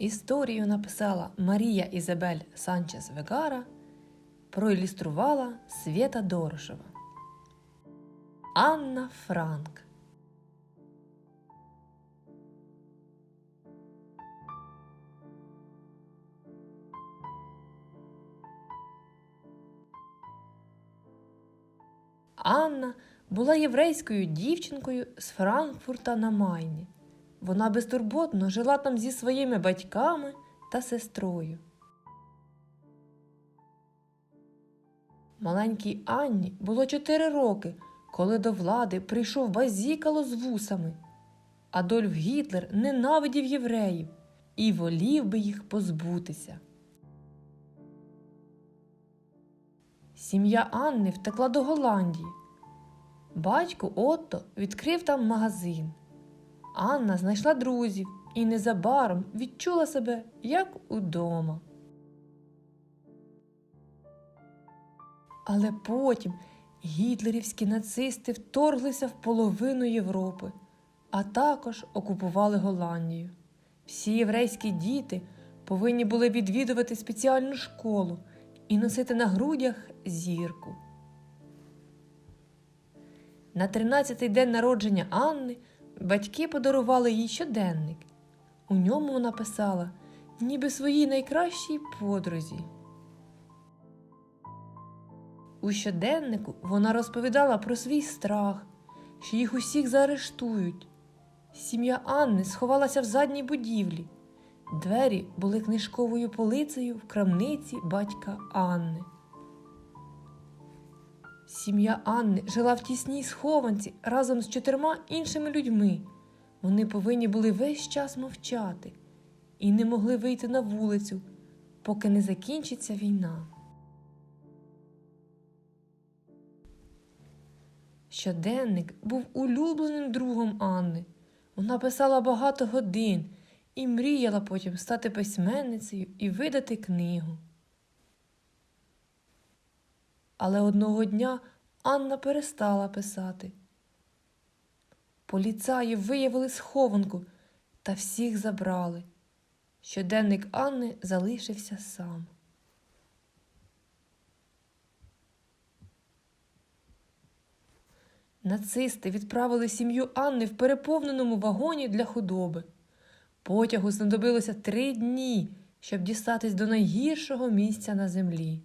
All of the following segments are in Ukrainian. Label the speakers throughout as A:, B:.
A: Історію написала Марія Ізабель Санчес Вегара, проілюструвала Свєта Дорошева. Анна Франк. Анна була єврейською дівчинкою з Франкфурта на Майні. Вона безтурботно жила там зі своїми батьками та сестрою. Маленькій Анні було чотири роки, коли до влади прийшов базікало з вусами. Адольф Гітлер ненавидів євреїв і волів би їх позбутися. Сім'я Анни втекла до Голландії. Батько Отто відкрив там магазин. Анна знайшла друзів і незабаром відчула себе як удома. Але потім гітлерівські нацисти вторглися в половину Європи, а також окупували Голландію. Всі єврейські діти повинні були відвідувати спеціальну школу і носити на грудях зірку. На 13-й день народження Анни батьки подарували їй щоденник. У ньому вона писала, ніби своїй найкращій подрузі. У щоденнику вона розповідала про свій страх, що їх усіх заарештують. Сім'я Анни сховалася в задній будівлі. Двері були книжковою полицею в крамниці батька Анни. Сім'я Анни жила в тісній схованці разом з чотирма іншими людьми. Вони повинні були весь час мовчати і не могли вийти на вулицю, поки не закінчиться війна. Щоденник був улюбленим другом Анни. Вона писала багато годин і мріяла потім стати письменницею і видати книгу. Але одного дня Анна перестала писати. Поліцаї виявили схованку та всіх забрали. Щоденник Анни залишився сам. Нацисти відправили сім'ю Анни в переповненому вагоні для худоби. Потягу знадобилося три дні, щоб дістатись до найгіршого місця на землі.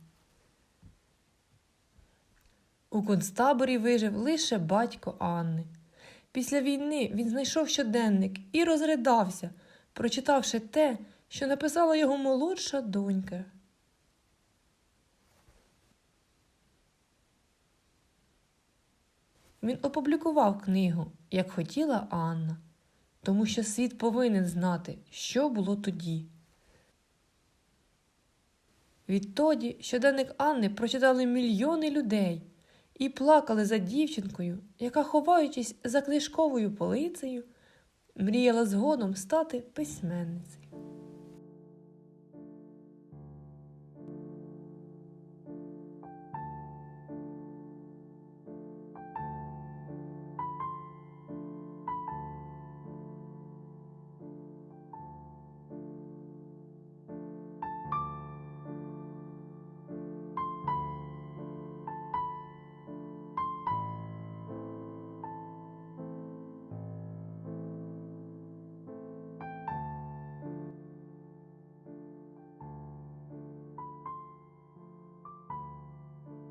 A: У концтаборі вижив лише батько Анни. Після війни він знайшов щоденник і розридався, прочитавши те, що написала його молодша донька. Він опублікував книгу, як хотіла Анна, тому що світ повинен знати, що було тоді. Відтоді щоденник Анни прочитали мільйони людей і плакали за дівчинкою, яка, ховаючись за книжковою полицею, мріяла згодом стати письменницею.